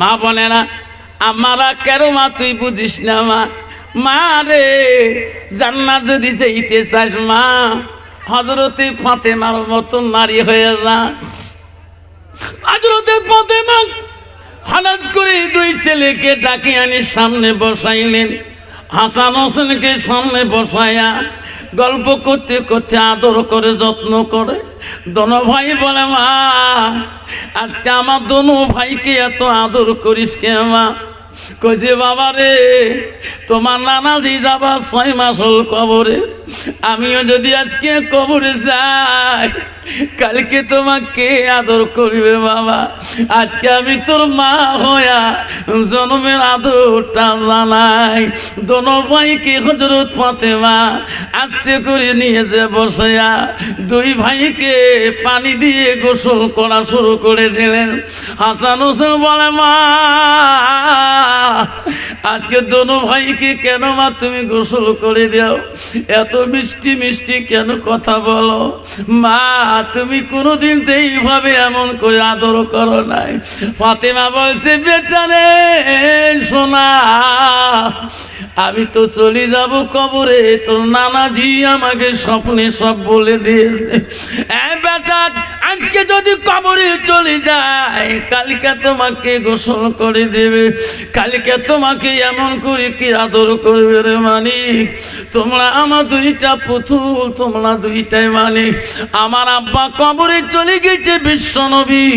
মা না, আমারা কেন মা, তুই বুঝিস না মা? মা রে, জান্নাত যদি যেতে চাস মা হজরতে ফাতেমার মতন নারী হয়ে যা। হজরতে ফাতেমা হঠাৎ করে দুই ছেলেকে ডাকি আনি সামনে বসাইলেন। হাসান হোসেনকে সামনে বসাইয়া গল্প করতে করতে আদর করে, যত্ন করে দোনো ভাই বলে, মা, আজকে আমার দোনো ভাইকে এত আদর করিস কে, মা? কইছে বাবা রে, তোমার নানাজি যাবা ছয় মাস হল কবরে। আমিও যদি আজকে কবরে যাই কালকে তোমাকে আদর করবে বাবা। আজকে আমি তোর মা হইয়া জন্মের আদরটা জানাই দোনো ভাইকে হজরত ফাতেমা আস্তে করে নিয়ে যে বসাইয়া দুই ভাইকে পানি দিয়ে গোসল করা শুরু করে দিলেন। হাসান হোসেন বলে, মা, আজকে দোনো ভাইকে কেন মা তুমি গোসল করে দাও? এত মিষ্টি মিষ্টি কেন কথা বলো? মা তুমি কোনোদিন তো এইভাবে এমন করে আদর করো নাই। ফাতেমা বলছে, বেটা রে সোনা আমি তো চলে যাব কবরে। তোর নানাজি আমাকে স্বপ্নে সব বলে দিয়েছে। বেটা, আজকে যদি কবরে চলে যায়। কালকে তোমাকে গোসল করে দেবে। কালকে তোমাকে এমন করে কি আদর করবে রে মানিক তোমরা আমার দুইটা পুতুল, তোমরা দুইটাই মানিক আমার আব্বা কবরে চলে গেছে বিশ্ব নবী।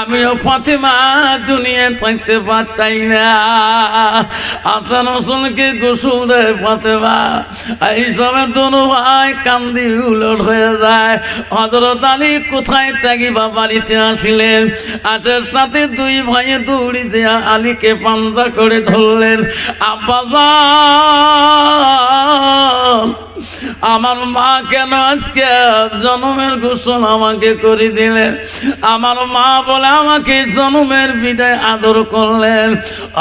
আমিও ফাতেমা দুনিয়া থাকতে পারতাই না। আসান হোসেনকে গোসল দেয় ফাতেমা। এই সময় দোনো ভাই কান্দি উলট হয়ে যায়। হজরত আলী কোথায় থাকি বা বাড়িতে? আসিলেন আসার সাথে দুই ভাইয়ে দৌড়ি দেয়া আলীকে পাঞ্জা করে ধরলেন। আব্বা যান, আমার মা কেন আজকে জন্মের ঘোষণ আমাকে করে দিলেন? আমার মা বলে আমাকে জন্মের বিদায় আদর করলেন।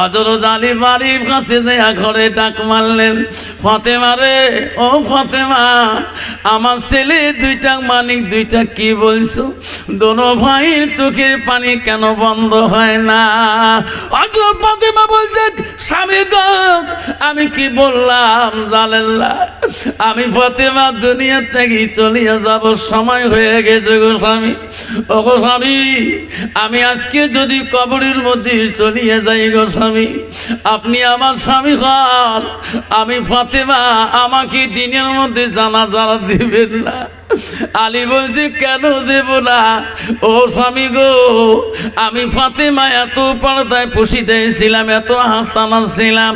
অজর দালি বাড়ির কাছে দেয়া ঘরে ডাক মারলেন, ফতেমা রে, ও ফতেমা, আমার ছেলে দুইটা মানিক দুইটা কি বলছো? দোনো ভাইয়ের চোখের পানি কেন বন্ধ হয় না? ফতেমা স্বামী আমি কি বললাম জানেল্লা আমি ফতেমা দুনিয়া থেকে চলিয়ে যাব, সময় হয়ে গেছে গো স্বামী। ও গো স্বামী, আমি আজকে যদি কবরের মধ্যে চলিয়ে যাই গো স্বামী, আপনি আমার স্বামী হন। আমি ফতেমা, আমাকে দিনের মধ্যে জানা জানা দিবেন না। আলী বলছে, কেন দেব না? ও স্বামী গো, আমি ফাতেমা এত পর্দায় পুষিতে ছিলাম, এত হাসানা ছিলাম।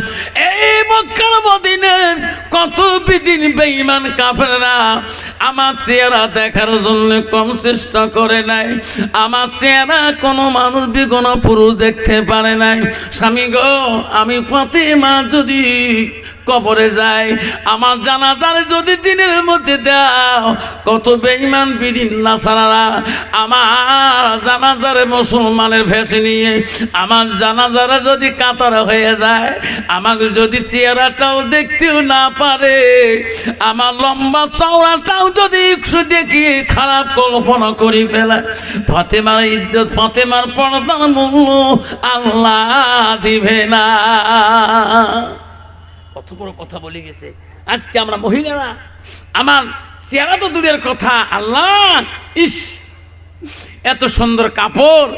এই মক্কার মদিনের কত বিদিন বেঈমান কাফেররা আমার চেহারা দেখার জন্য কম চেষ্টা করে নাই। আমার চেহারা কোনো মানুষ বি কোনো পুরুষ দেখতে পারে নাই। স্বামী গো, আমি ফাতেমা যদি কবরে যায়। আমার জানাজার যদি দিনের মধ্যে দাও, কত বেইমান বিদিন না সারারা আমার জানাজারে মুসলমানের ভেসে নিয়ে, আমার জানাজারে যদি কাতার হয়ে যায় আমাকে যদি চেহারাটাও দেখতেও না পারে, আমার লম্বা চওড়াটাও যদি একটু দেখি খারাপ কল্পনা করি ফেলে, ফাতেমার ইজ্জত, ফাতেমার পর্দার মূল্য আল্লাহ দিবে না। কত বড় কথা বলে গেছে। আজকে আমরা মহিলারা, আমার চেহারা তো দূরের কথা, আল্লাহ, ইস, এত সুন্দর কাপড়।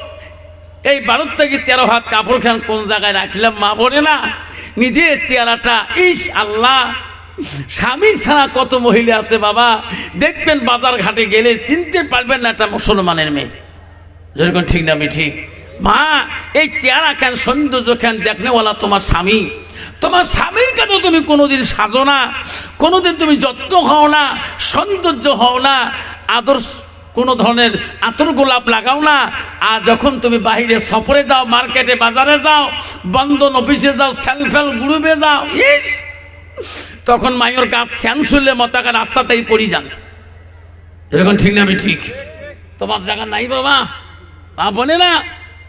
এই ভারত থেকে তেরো হাত কাপড় খান কোন জায়গায় রাখলাম, মা বলে না। নিজের চেহারাটা, ইস, আল্লাহ। স্বামী ছাড়া কত মহিলা আছে বাবা। দেখবেন বাজার ঘাটে গেলে চিনতে পারবেন না একটা মুসলমানের মেয়ে। যেরকম ঠিক না, আমি ঠিক। মা, এই চেহারা কেন, সৌন্দর্য কেন, দেখনেওয়ালা তোমার স্বামী। তোমার স্বামীর কাছে তুমি কোনোদিন সাজো না, কোনোদিন তুমি যত্ন হও না, সৌন্দর্য হও না, আদর্শ কোনো ধরনের আতর গোলাপ লাগাও না, আর যখন তুমি বাহিরে সফরে যাও, মার্কেটে বাজারে যাও, বন্ধন অফিসে যাও সেলফেল গ্রুপে যাও, ইস! তখন মায়ের কাজ শ্যান শুনলে মতাকা রাস্তাতেই পড়ি যান। এরকম ঠিক না আমি ঠিক? তোমার জায়গা নাই বাবা? তা বলে না,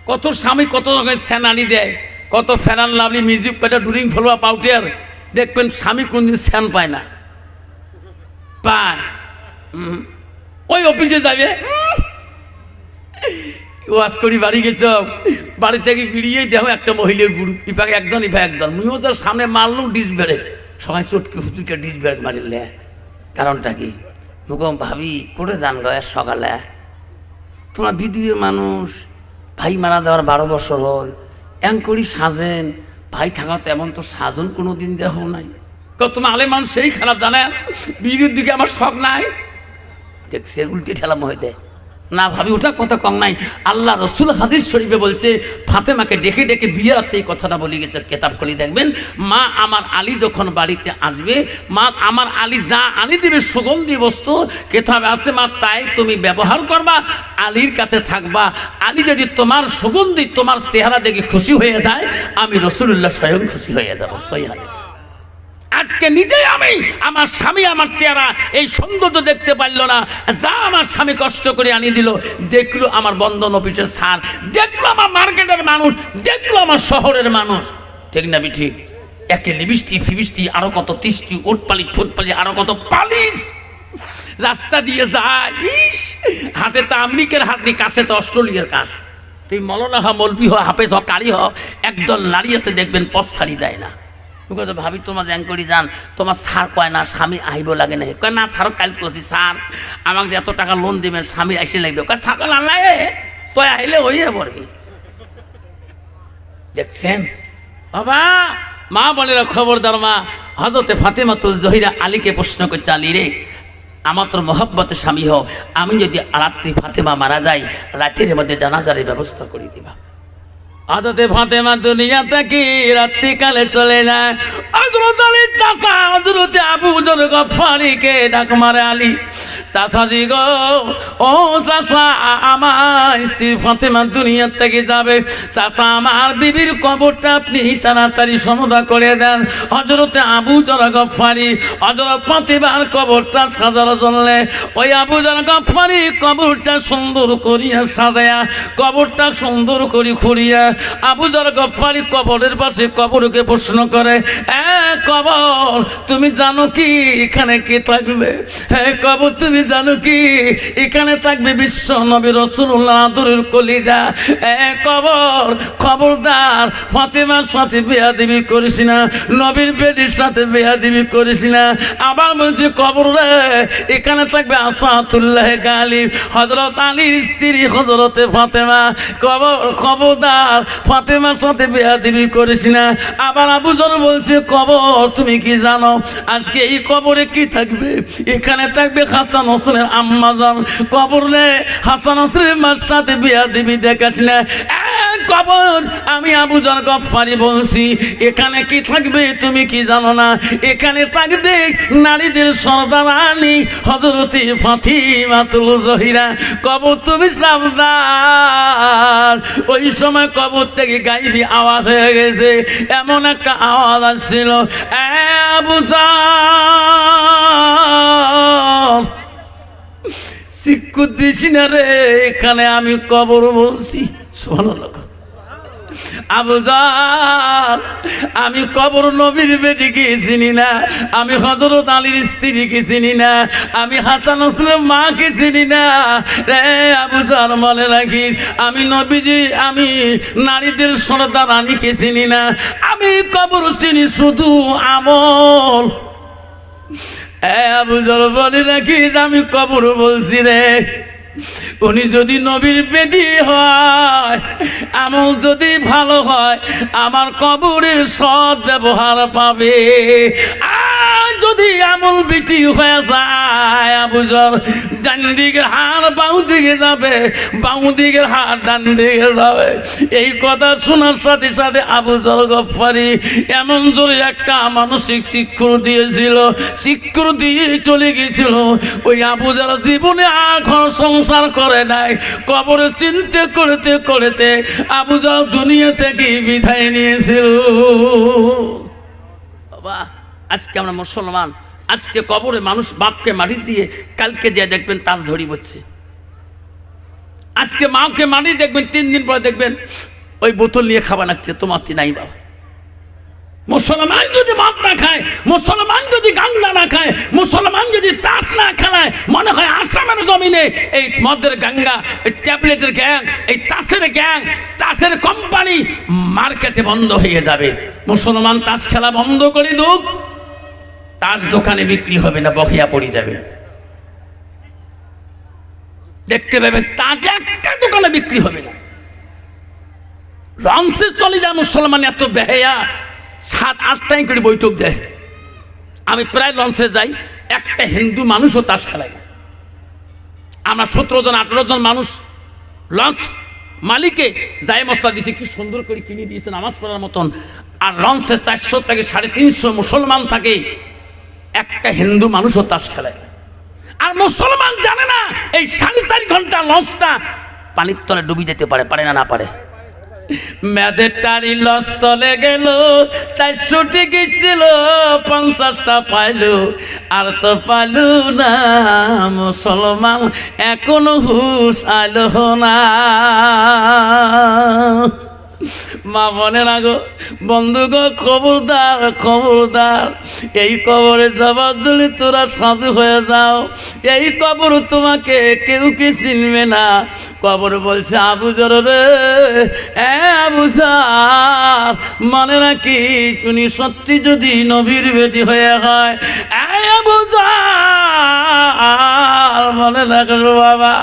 কত স্বামী কত রকমের স্যানানি দেয়। কত ফ্যানান লাভলি মিউজিক পেটা ডুরিং ফলোয়া পাউটিয়ার, দেখবেন স্বামী কোনদিন স্যান পায় না। পায়। ওই অফিসে যাবে। ওয়াজ করি বাড়ি গেছ। বাড়ি থেকে বেরিয়েই দেখো একটা মহিলার গ্রুপ ইপাকে একজন ইপা একজন। মুইও তোর সামনে মারলুম ডিস বেড়ে সবাই চটকে হুতুকে ডিস বেড়ে মারিলে। কারণটা কি? মুখম ভাবি করে যান গয় সকালে। তোমার বিধুয়ে মানুষ। ভাই মারা যাওয়ার বারো বছর হল। এম করি সাজেন, ভাই থাকা তো এমন তো সাজন কোনো দিন দেহ নাই। তোমার আলে মানুষ সেই খারাপ জানে বিয়ের দিকে আমার শখ নাই। দেখছে, উল্টে ঠেলা হয়ে দেয় না ভাবি, ওটা কথা কম নাই। আল্লাহ রসুল হাদিস শরীফে বলছে, ফাতেমাকে ডেকে ডেকে বিয়ে রাখতে এই কথাটা বলে গেছে, কেতাব খুলে দেখবেন, মা আমার আলী যখন বাড়িতে আসবে, মা আমার আলী যা আনি দেবে, সুগন্ধি বস্তু, কেতাবে আছে, মা, তাই তুমি ব্যবহার করবা, আলীর কাছে থাকবা, আলী যদি তোমার সুগন্ধি, তোমার চেহারা দেখে খুশি হয়ে যায়, আমি রসুল্লাহ স্বয়ং খুশি হয়ে যাব সই হাদিস। আজকে নিজে আমি আমার স্বামী, আমার চেহারা এই সৌন্দর্য দেখতে পারল না। যা আমার স্বামী কষ্ট করে আনিয়ে দিল, দেখল আমার বন্ধন অফিসের স্যার, দেখল আমার মার্কেটের মানুষ, দেখল আমার শহরের মানুষ। ঠিক না বি ঠিক একে লিবিস্তি ফিবিস্তি আরও কত তিস্তি ওটপালি ঠোঁটপালি আরও কত পালিশ। রাস্তা দিয়ে যায়, ইস, হাতে তো আমেরিকার হাত নেই কাছে তো অস্ট্রেলিয়ার কাশ। তুই মলনা হ, মলবি হ, হাফেজ হ কারি হ, একদল আছে দেখবেন পথ ছাড়ি দেয় না। বিকজ ভাবি, তোমার জ্যাং করি, যান। তোমার সার কয় না, স্বামী আহিব লাগে না কয়, না স্যার কাল করছি স্যার। আমাকে এত টাকা লোন দিবেন, স্বামী আইসে লাগবে। কয় সাকা লাল্লাই তই আহিলে হয়ে যাব দেখছেন? বাবা, মা বলে খবরদার মা হজরতে ফাতেমাতুল জহিরা আলীকে প্রশ্ন করছে, আলী রে, আমার তোর মহব্বতে স্বামী হও আমি যদি রাত্রি ফাতেমা মারা যাই, রাতের মধ্যে জানাজারের ব্যবস্থা করে দিবা। হজরতে ফাতেমা দুনিয়া থেকে রাত্রিকালে চলে যায়। হজরত আলী চাচা হজরতে আবু জর গফারিকে ডাক মারে আলী। চাচাজি গো, ও চাচা, আমার স্ত্রী ফাতেমা দুনিয়া থেকে যাবে। চাচা, আমার বিবির কবরটা আপনি তাড়াতাড়ি সমদা করে দেন। হজরতে আবু জর গফারি হজরত ফাতেমার কবরটা সাজানো জন্য। ওই আবু জর গফারি কবরটা সুন্দর করিয়া সাজায়া, কবরটা সুন্দর করি খুঁড়িয়া আবু জর গফারি কবরের পাশে কবরকে প্রশ্ন করে হ্যাঁ কবর, তুমি জানো কি এখানে কে থাকবে? হ্যাঁ কবর, তুমি জানো কি? এখানে থাকবে বিশ্ব নবী রসুল্লাহ আদরের কলিজা। হ্যাঁ কবর, খবরদার, ফাতেমার সাথে বেয়া দেবী করিস না, নবীর বেডির সাথে বেয়া দেবী করিস না। আবার বলছি কবর রে, এখানে থাকবে আসাতুল্লাহ গালিব। হজরত আলীর স্ত্রী হজরতে ফাতেমা। কবর, খবরদার, ফাতেমার সাথে বেয়া দিবি করিস না। আবার আবু জর বলছে, কবর, তুমি কি জানো? আজকে এই কবরে কি থাকবে? এখানে থাকবে হাসান হোসেনের আম্মাজান কবর রে হাসান হোসেনের মার সাথে বিয়া দিবি দেখাস না। কবর, আমি আবু জর গফারি বলছি, এখানে কি থাকবে তুমি কি জানো না? এখানে থাকবে নারীদের সর্দার সর্দারানি হজরতি ফাতিমাতুল জহিরা। কবর তুমি সাবধান ওই সময় কবর থেকে গাইবি আওয়াজ হয়ে গেছে, এমন একটা আওয়াজ আসছিল। এ না রে? এখানে আমি কবর বলছি। শোনো লোক আবুজার আমি কবর নবীর বেটিকে চিনি না। আমি হজরত আলীর স্ত্রীকে চিনি না। আমি হাসান হোসেনের মাকে চিনি না। রে আবুজার মনে রাখিস আমি নবীজি, আমি নারীদের সরদার রানীকে চিনি না। আমি কবর চিনি শুধু আমল। আবুজার বলে রাখিস আমি কবর বলছি রে। উনি যদি নবীর বেটি হয়, আমল যদি ভালো হয়, আমার কবরের সৎ ব্যবহার পাবে। যদি আমল বেটি হয়ে যায় আবুজর ডান দিকের হাত বাউ দিকে যাবে বাউ দিকের হাত ডান দিকে যাবে। এই কথা শোনার সাথে সাথে আবুজর গফারি এমন জোরে একটা মানসিক শিক্ষর দিয়েছিল শিক্ষর দিয়ে চলে গেছিল। ওই আবুজার জীবনে আর ঘর সংসার করে নাই, কবরে চিন্তা করতে করতে আবুজার দুনিয়া থেকে বিদায় নিয়েছিল। বাবা আজকে আমরা মুসলমান। আজকে কবরে মানুষ বাপকে মাটি দিয়ে কালকে যে দেখবেন তাস ধরি বচ্ছে আজকে মাকে মাটি দেখবেন, তিন দিন পরে দেখবেন ওই বোতল নিয়ে খাবার লাগছে, তোমার নাই বাবা। মুসলমান যদি মদ না খায়, মুসলমান যদি গাঙ্গা না খায়, মুসলমান যদি তাস না খেলায়, মনে হয় আসামের জমিনে এই মদের গাঙ্গা, এই ট্যাবলেটের গ্যাং, এই তাসের গ্যাং, তাসের কোম্পানি মার্কেটে বন্ধ হয়ে যাবে। মুসলমান তাস খেলা বন্ধ করে দুক। তাস দোকানে বিক্রি হবে না বহিয়া পড়ে যাবে। দেখতে পাবেন তাস একটা দোকানে বিক্রি হবে না। লঞ্চে চলে যায় মুসলমান, এত বেহেয়া, সাত আটটাই করে বৈঠক দেয়। আমি প্রায় লঞ্চে যাই, একটা হিন্দু মানুষও তাস খেলায় না। আমরা সতেরো জন, আঠেরো জন মানুষ লঞ্চ মালিকে যাই মশলা দিয়েছে কি সুন্দর করে কিনে দিয়েছে, নামাজ পড়ার মতন। আর লঞ্চে চারশো থেকে সাড়ে তিনশো মুসলমান থাকে। একটা হিন্দু মানুষও তাস খেলায় আর মুসলমান জানে না, এই সাড়ে চার ঘণ্টা লঞ্চটা পানির তলে ডুবি যেতে পারে পারে না না পারে। মেয়েদের টারি লস তলে গেল চারশো ছিল পঞ্চাশটা পাইলো, আর তো পাইলু না। মুসলমান এখনও হুশ আইলো না। মা বনে না গো, বন্ধু গো, খবরদার খবরদার। এই কবরে যাবার জন্য তোরা সাধু হয়ে যাও। এই কবর তোমাকে কেউ কি চিনবে না। কবর বলছে, আবু জর রে, এ আবু মনে রাখি শুনি সত্যি যদি নবীর বেটি হয়ে হয়, এ আবু মনে রাখো বাবা।